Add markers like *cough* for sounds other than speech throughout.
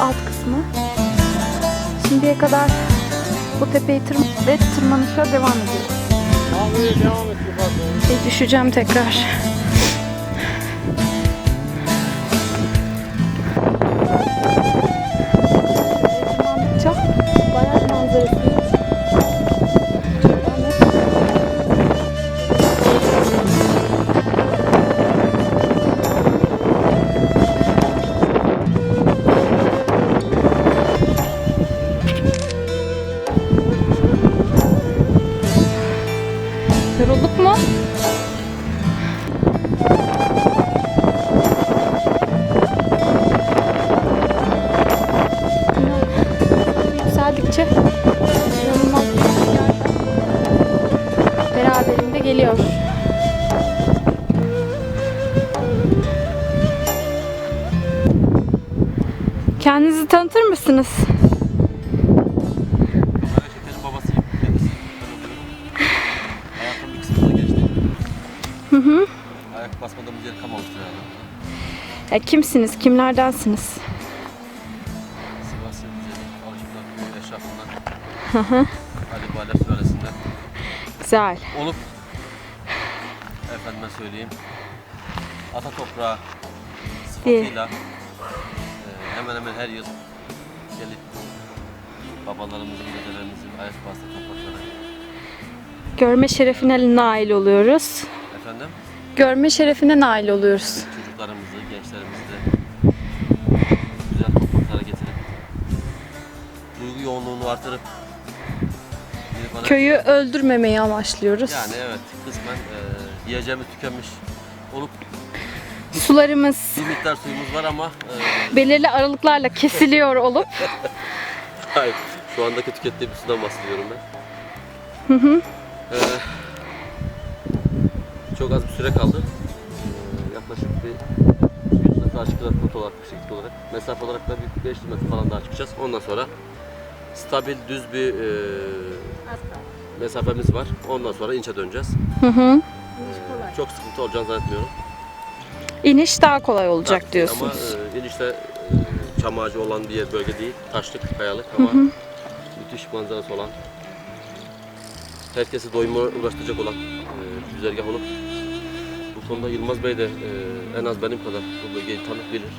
alt kısmı. Şimdiye kadar bu tepeyi tırm ve tırmanışa devam ediyoruz. Tamam, devam et. Düşeceğim tekrar. Kendinizi tanıtır mısınız? Babasıyım. Ben. Hayatım bir kısmında geçti. Hı hı. Ayak basmadığımız yer kalmamıştır herhalde. Ya kimsiniz? Kimlerdensiniz? Sivas Yıldızeli, Avcılar Köyü eşrafından. Ali Bağlar sülalesinden. Güzel. Olup efendime söyleyeyim ata toprağı sıfatıyla hemen hemen her yıl gelip babalarımızın, dedelerimizin ayak bastığı topraklara Görme şerefine nail oluyoruz. efendim Görme şerefine nail oluyoruz. çocuklarımızı, gençlerimizi de güzel topraklara getirip duygu yoğunluğunu artırıp Köyü öldürmemeyi amaçlıyoruz. yani evet kısmen e, yiyeceğimiz tükenmiş olup Sularımız bir miktar suyumuz var ama e, belirli aralıklarla kesiliyor olup hayır şu andaki tükettiğim sudan bahsediyorum ben. Hı hı. çok az bir süre kaldı. Ee, yaklaşık bir 100 metre açık rot olarak, yükseklik olarak. Mesafe olarak da bir 500 metre falan daha çıkacağız. Ondan sonra stabil düz bir e, mesafemiz var. Ondan sonra inçe döneceğiz. hı hı. Ee, çok sıkıntı olacağını zannetmiyorum. İniş daha kolay olacak Tabii, diyorsunuz. Ama e, inişte e, çam ağacı olan bir yer bölge değil. Taşlık, kayalık ama müthiş manzarası olan herkesi doyuma ulaştıracak olan e, güzergah olup bu konuda Yılmaz Bey de e, en az benim kadar bu bölgeyi tanık bilir.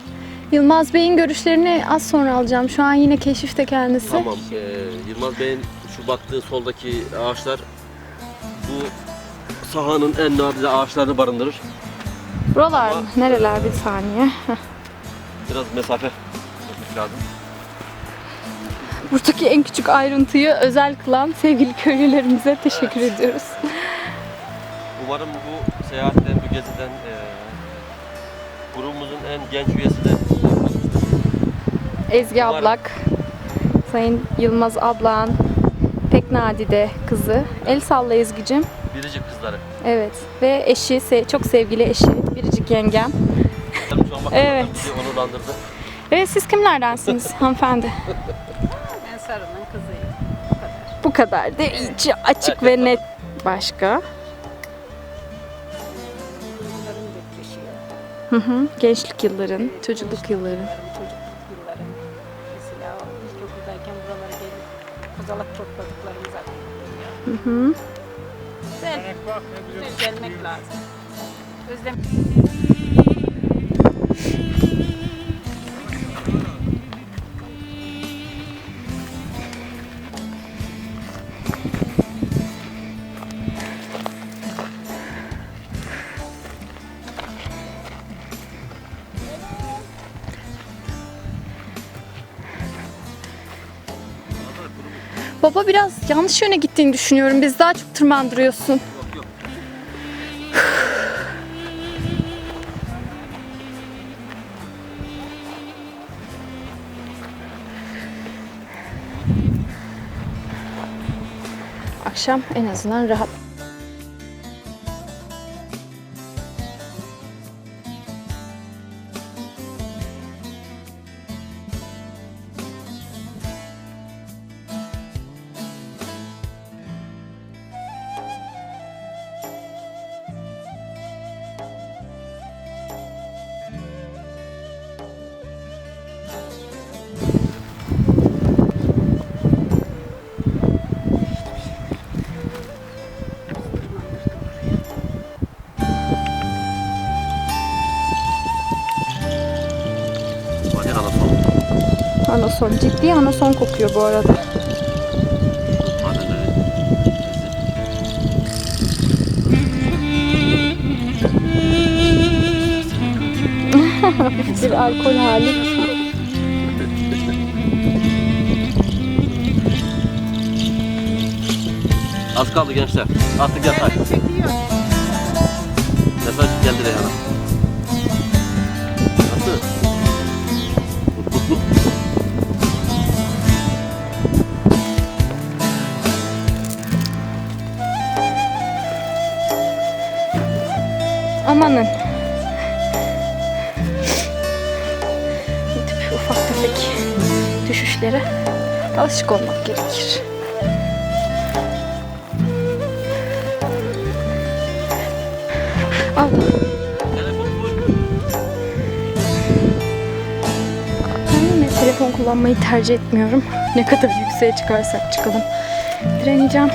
Yılmaz Bey'in görüşlerini az sonra alacağım. Şu an yine keşifte kendisi. Tamam. e, Yılmaz Bey'in şu baktığı soldaki ağaçlar bu sahanın en nadide ağaçlarını barındırır. Buralar mı? Nereler bir saniye. Biraz mesafe tutmak lazım. Buradaki en küçük ayrıntıyı özel kılan sevgili köylülerimize teşekkür ediyoruz. Umarım bu seyahatten, bu geziden e, grubumuzun en genç üyesi de Ezgi Umarım. ablak, Sayın Yılmaz ablan, pek nadide kızı. El salla Ezgi'cim. biricik kızları. Evet ve eşi, se- çok sevgili eşi, biricik yengem. Evet. onurlandırdı. Evet siz kimlerdensiniz *laughs* hanımefendi? Ben Sarı'nın kızıyım. Bu kadar da iyice açık ve net. Başka? Hı hı. Gençlik yılların, çocukluk yılların. Çocukluk yıllarım. Mesela ilkokuldayken buralara kozalak topladıklarımız aklıma Hı hı. Güzel, Bak ne güzel. güzel gelmek lazım. Özlem Baba biraz yanlış yöne gittiğini düşünüyorum. Biz daha çok tırmandırıyorsun. *sighs* Akşam en azından rahat. Anason. Ciddi anason kokuyor bu arada. *laughs* Bir alkol hali. Az kaldı gençler. Artık yatak. Mesaj geldi Reyhan'a. Amanın. Tip ufak tefek düşüşlere alışık olmak gerekir. Allah. Ben telefon kullanmayı tercih etmiyorum. Ne kadar yükseğe çıkarsak çıkalım. Direneceğim.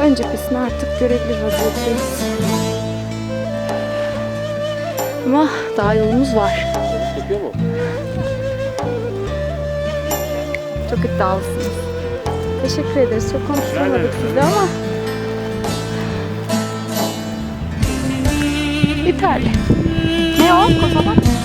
Ön cephesine artık görebilir vaziyetteyiz. Ama daha yolumuz var. Çok iddialısınız. Teşekkür ederiz. Çok konuşamadık sizle ama yeterli. Ne o? Kozalak?